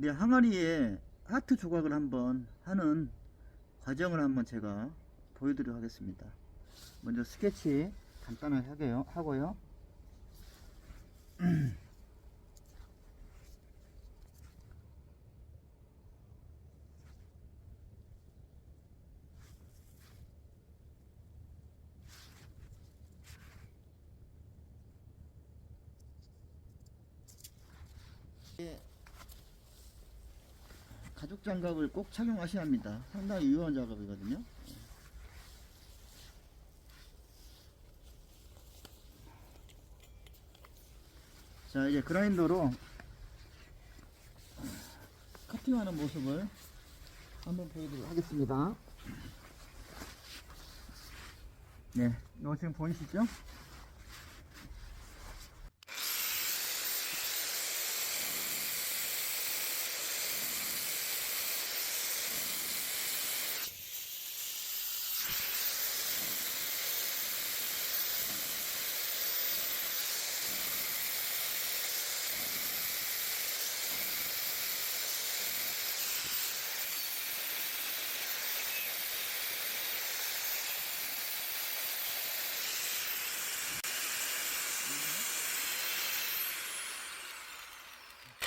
네, 항아리에 하트 조각을 한번 하는 과정을 한번 제가 보여드리도록 하겠습니다. 먼저 스케치 간단하게 하게요, 하고요. 예, 가죽 장갑을 꼭 착용하셔야 합니다. 상당히 유용한 작업이거든요. 자, 이제 그라인더로 커팅하는 모습을 한번 보여드리도록 하겠습니다. 네, 이거 지금 보이시죠?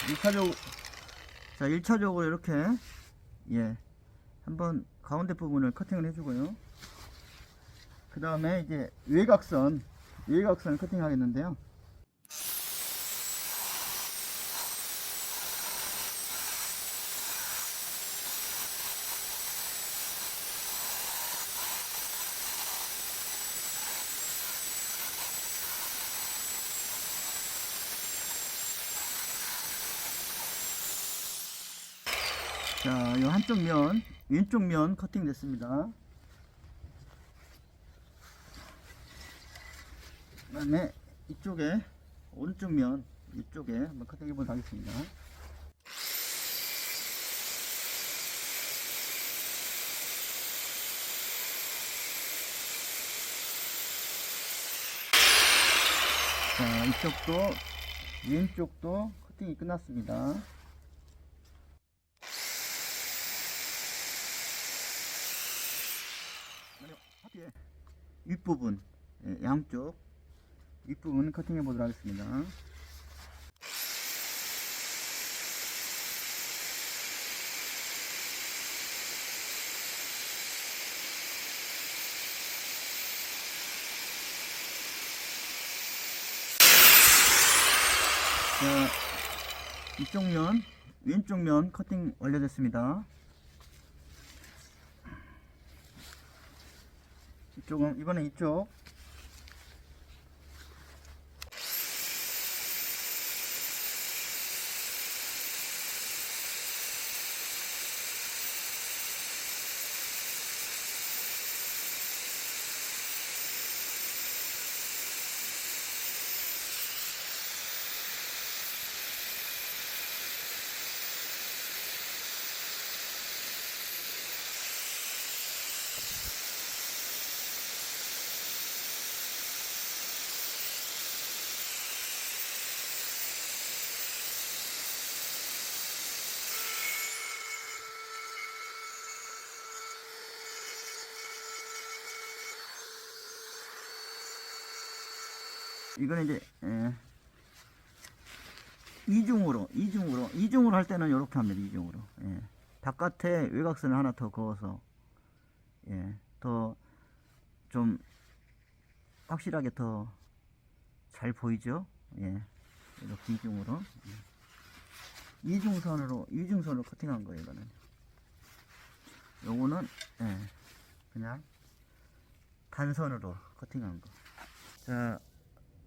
일차적 자, 1차적으로 이렇게, 예, 한번 가운데 부분을 커팅을 해주고요. 그 다음에 이제 외곽선, 외곽선을 커팅 하겠는데요. 자, 이 한쪽 면, 왼쪽 면 커팅 됐습니다. 그 다음에 이쪽에, 오른쪽 면, 이쪽에 한번 커팅 해보도록 하겠습니다. 자, 이쪽도, 왼쪽도 커팅이 끝났습니다. 하트의 윗부분 예, 양쪽. 윗부분 커팅해 보도록 하겠습니다. 자 이쪽 면 왼쪽 면 커팅 완료됐습니다 이쪽은 이번엔 이쪽 이거는 이제 예, 이중으로 이중으로. 이중으로 할 때는 이렇게 합니다 이중으로. 예. 바깥에 외곽선을 하나 더 그어서 예, 더 좀 확실하게 더 잘 보이죠? 예, 이렇게 이중으로. 예. 이중선으로 이중선으로 커팅한 거예요 이거는. 요거는 예, 그냥 단선으로 커팅한 거. 자,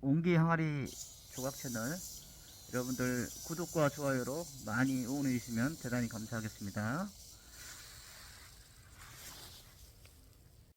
옹기 항아리 조각 채널 여러분들 구독과 좋아요로 많이 응원해 주시면 대단히 감사하겠습니다.